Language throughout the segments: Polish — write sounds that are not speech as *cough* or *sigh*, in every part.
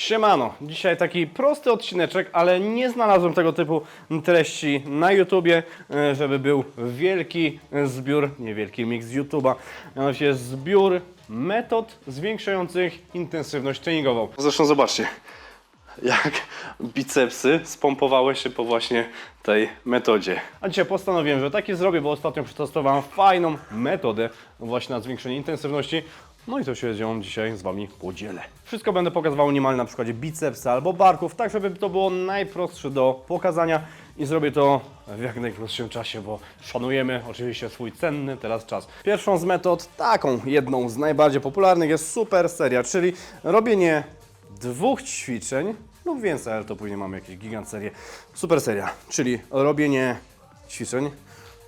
Siemano, dzisiaj taki prosty odcineczek, ale nie znalazłem tego typu treści na YouTubie, e, żeby był wielki zbiór, nie wielki mix z YouTuba, mianowicie zbiór metod zwiększających intensywność treningową. Zresztą zobaczcie, jak bicepsy spompowały się po właśnie tej metodzie. A dzisiaj postanowiłem, że taki zrobię, bo ostatnio przetestowałem fajną metodę właśnie na zwiększenie intensywności. No i to się nią dzisiaj z Wami podzielę. Wszystko będę pokazywał niemal na przykładzie bicepsa albo barków, tak żeby to było najprostsze do pokazania i zrobię to w jak najkrótszym czasie, bo szanujemy oczywiście swój cenny teraz czas. Pierwszą z metod, taką jedną z najbardziej popularnych jest super seria, czyli robienie dwóch ćwiczeń lub więcej, ale to później mamy jakieś gigant serię. Super seria, czyli robienie ćwiczeń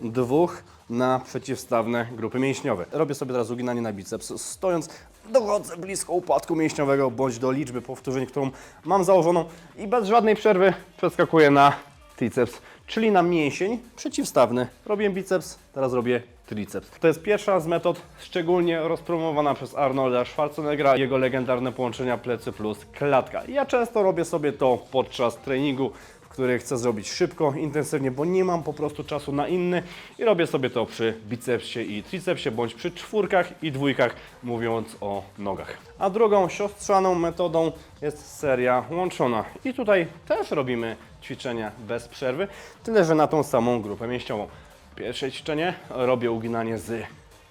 dwóch na przeciwstawne grupy mięśniowe. Robię sobie teraz uginanie na biceps. Stojąc dochodzę blisko upadku mięśniowego bądź do liczby powtórzeń, którą mam założoną i bez żadnej przerwy przeskakuję na triceps, czyli na mięsień przeciwstawny. Robię biceps, teraz robię triceps. To jest pierwsza z metod szczególnie rozpromowana przez Arnolda Schwarzeneggera, jego legendarne połączenia plecy plus klatka. Ja często robię sobie to podczas treningu, który chcę zrobić szybko, intensywnie, bo nie mam po prostu czasu na inny i robię sobie to przy bicepsie i tricepsie, bądź przy czwórkach i dwójkach, mówiąc o nogach. A drugą siostrzaną metodą jest seria łączona. I tutaj też robimy ćwiczenia bez przerwy, tyle że na tą samą grupę mięśniową. Pierwsze ćwiczenie robię uginanie z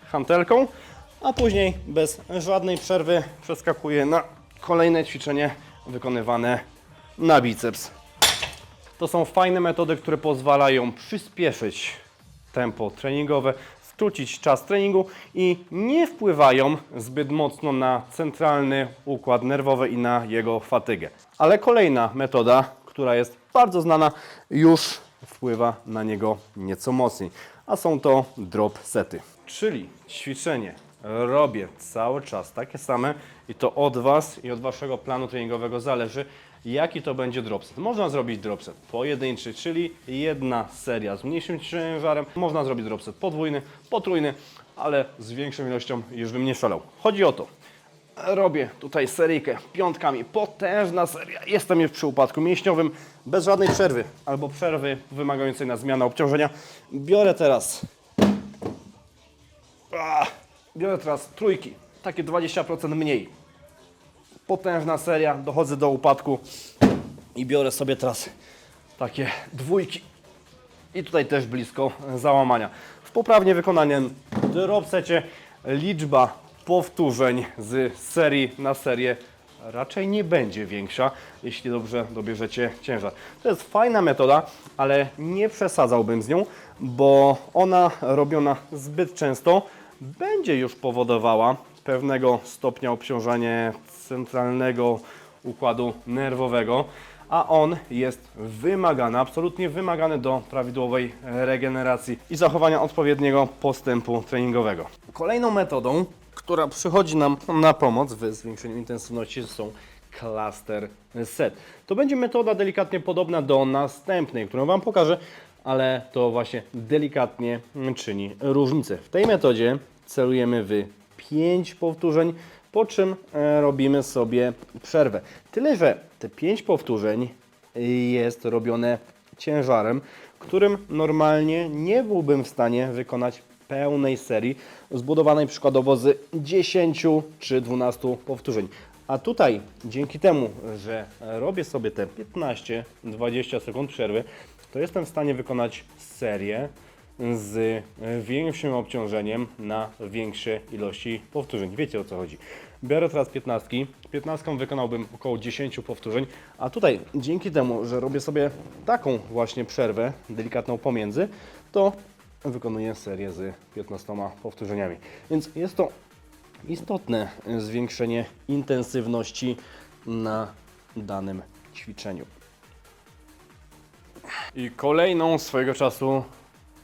hantelką, a później bez żadnej przerwy przeskakuję na kolejne ćwiczenie wykonywane na biceps. To są fajne metody, które pozwalają przyspieszyć tempo treningowe, skrócić czas treningu i nie wpływają zbyt mocno na centralny układ nerwowy i na jego fatygę. Ale kolejna metoda, która jest bardzo znana, już wpływa na niego nieco mocniej, a są to drop sety. Czyli ćwiczenie robię cały czas takie same i to od Was i od Waszego planu treningowego zależy, jaki to będzie dropset. Można zrobić dropset pojedynczy, czyli jedna seria z mniejszym ciężarem. Można zrobić dropset podwójny, potrójny, ale z większą ilością już bym nie szalał. Chodzi o to, robię tutaj seryjkę piątkami, potężna seria. Jestem już przy upadku mięśniowym, bez żadnej przerwy albo przerwy wymagającej na zmianę obciążenia. Biorę teraz Ah, Biorę teraz trójki, takie 20% mniej. Potężna seria, dochodzę do upadku i biorę sobie teraz takie dwójki. I tutaj też blisko załamania. W poprawnie wykonanym dropsecie liczba powtórzeń z serii na serię raczej nie będzie większa, jeśli dobrze dobierzecie ciężar. To jest fajna metoda, ale nie przesadzałbym z nią, bo ona robiona zbyt często będzie już powodowała pewnego stopnia obciążenia centralnego układu nerwowego, a on jest wymagany, absolutnie wymagany do prawidłowej regeneracji i zachowania odpowiedniego postępu treningowego. Kolejną metodą, która przychodzi nam na pomoc w zwiększeniu intensywności są cluster set. To będzie metoda delikatnie podobna do następnej, którą Wam pokażę, ale to właśnie delikatnie czyni różnicę. W tej metodzie celujemy w 5 powtórzeń, po czym e, robimy sobie przerwę. Tyle, że te 5 powtórzeń jest robione ciężarem, którym normalnie nie byłbym w stanie wykonać pełnej serii zbudowanej przykładowo z 10 czy 12 powtórzeń. A tutaj dzięki temu, że robię sobie te 15-20 sekund przerwy, to jestem w stanie wykonać serię z większym obciążeniem na większe ilości powtórzeń. Wiecie o co chodzi. Biorę teraz 15. 15 wykonałbym około 10 powtórzeń, a tutaj dzięki temu, że robię sobie taką właśnie przerwę delikatną pomiędzy, to wykonuję serię z 15 powtórzeniami. Więc jest to istotne zwiększenie intensywności na danym ćwiczeniu. I kolejną swojego czasu,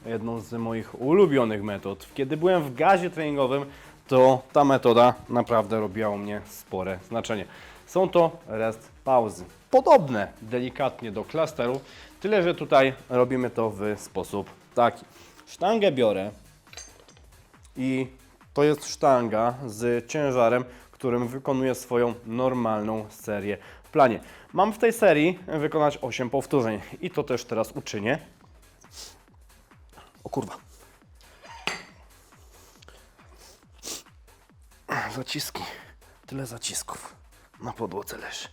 jedną z moich ulubionych metod, kiedy byłem w gazie treningowym, to ta metoda naprawdę robiła u mnie spore znaczenie. Są to rest pauzy. Podobne delikatnie do klasteru, tyle że tutaj robimy to w sposób taki. Sztangę biorę i to jest sztanga z ciężarem, którym wykonuję swoją normalną serię planie. Mam w tej serii wykonać 8 powtórzeń i to też teraz uczynię. O kurwa. Zaciski. Tyle zacisków. Na podłodze leży.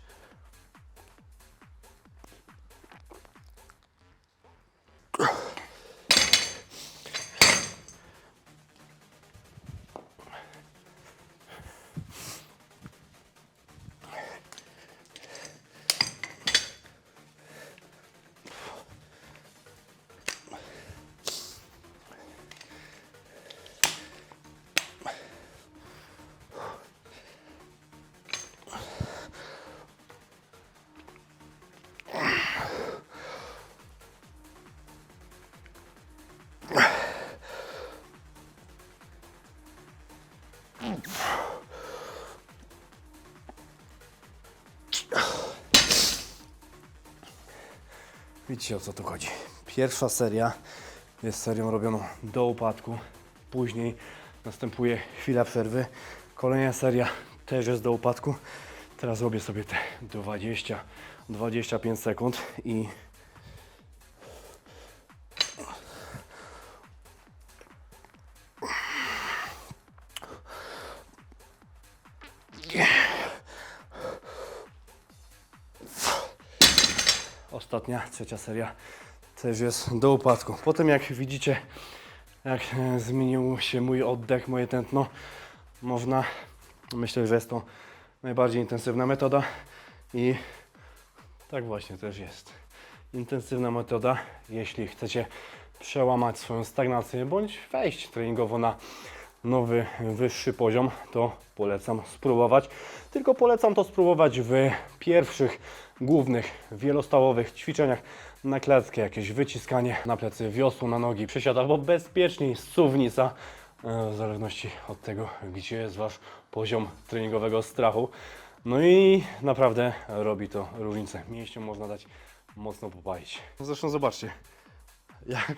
Widzicie o co tu chodzi. Pierwsza seria jest serią robioną do upadku. Później następuje chwila przerwy. Kolejna seria też jest do upadku. Teraz robię sobie te 20-25 sekund i ostatnia, trzecia seria też jest do upadku. Potem jak widzicie, jak e, zmienił się mój oddech, moje tętno, można, myślę, że jest to najbardziej intensywna metoda i tak właśnie też jest. Intensywna metoda, jeśli chcecie przełamać swoją stagnację bądź wejść treningowo na nowy, wyższy poziom, to polecam spróbować. Tylko polecam to spróbować w pierwszych głównych wielostałowych ćwiczeniach na klatkę, jakieś wyciskanie na plecy, wiosło na nogi, przysiad albo bezpieczniej suwnica, e, w zależności od tego, gdzie jest Wasz poziom treningowego strachu. No i naprawdę robi to różnicę. Mięśniom można dać mocno popalić. Zresztą zobaczcie, jak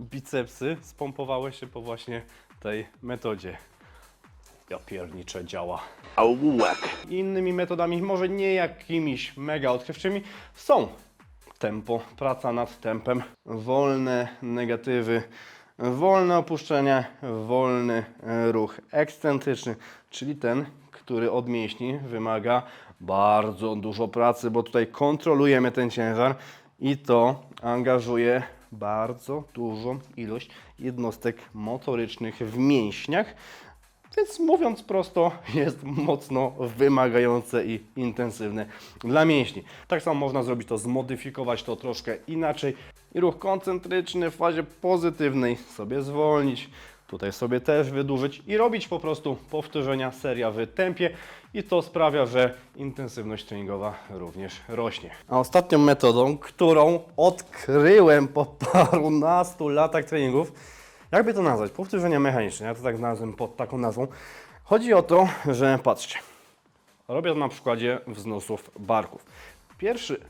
bicepsy spompowały się po właśnie tej metodzie. Ja pierniczę działa. Innymi metodami, może nie jakimiś mega odkrywczymi, są tempo, praca nad tempem, wolne negatywy, wolne opuszczenie, wolny e, ruch ekscentryczny, czyli ten, który od mięśni wymaga bardzo dużo pracy, bo tutaj kontrolujemy ten ciężar i to angażuje bardzo dużą ilość jednostek motorycznych w mięśniach, więc mówiąc prosto, jest mocno wymagające i intensywne dla mięśni. Tak samo można zrobić to, zmodyfikować to troszkę inaczej i ruch koncentryczny w fazie pozytywnej sobie zwolnić. Tutaj sobie też wydłużyć i robić po prostu powtórzenia seria w tempie i to sprawia, że intensywność treningowa również rośnie. A ostatnią metodą, którą odkryłem po parunastu latach treningów, jakby to nazwać? Powtórzenia mechaniczne. Ja to tak znalazłem pod taką nazwą. Chodzi o to, że patrzcie, robię to na przykładzie wznosów barków. Pierwszy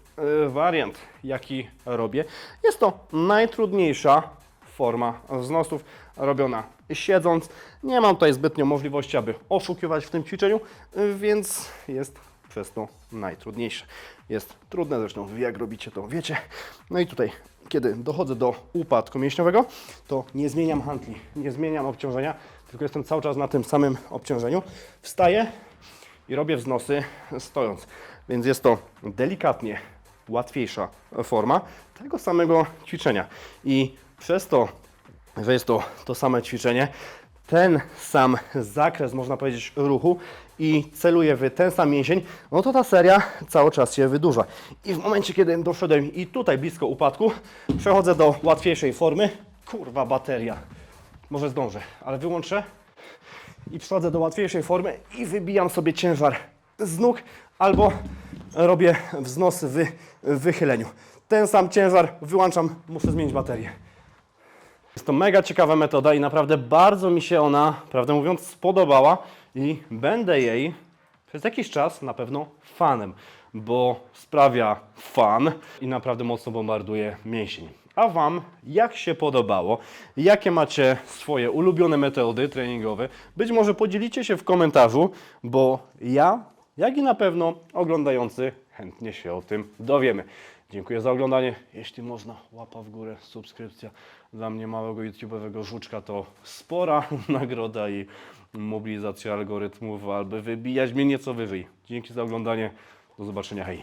y, wariant, jaki robię, jest to najtrudniejsza forma wznosów robiona siedząc. Nie mam tutaj zbytnio możliwości, aby oszukiwać w tym ćwiczeniu, więc jest przez to najtrudniejsze. Jest trudne, zresztą jak robicie to wiecie. No i tutaj, kiedy dochodzę do upadku mięśniowego, to nie zmieniam handli, nie zmieniam obciążenia, tylko jestem cały czas na tym samym obciążeniu. Wstaję i robię wznosy stojąc. Więc jest to delikatnie łatwiejsza forma tego samego ćwiczenia. I przez to, że jest to to same ćwiczenie, ten sam zakres, można powiedzieć, ruchu i celuję w ten sam mięsień, no to ta seria cały czas się wydłuża. I w momencie, kiedy doszedłem i tutaj blisko upadku, przechodzę do łatwiejszej formy. Kurwa, bateria. Może zdążę, ale wyłączę i przechodzę do łatwiejszej formy i wybijam sobie ciężar z nóg albo robię wznosy w wychyleniu. Ten sam ciężar wyłączam, muszę zmienić baterię. Jest to mega ciekawa metoda i naprawdę bardzo mi się ona, prawdę mówiąc, spodobała i będę jej przez jakiś czas na pewno fanem, bo sprawia fan i naprawdę mocno bombarduje mięsień. A Wam, jak się podobało? Jakie macie swoje ulubione metody treningowe? Być może podzielicie się w komentarzu, bo ja, jak i na pewno oglądający, chętnie się o tym dowiemy. Dziękuję za oglądanie. Jeśli można, łapa w górę, subskrypcja. Dla mnie małego YouTube'owego żuczka to spora *laughs* nagroda i mobilizacja algorytmów, aby wybijać mnie nieco wyżej. Dzięki za oglądanie. Do zobaczenia. Hej.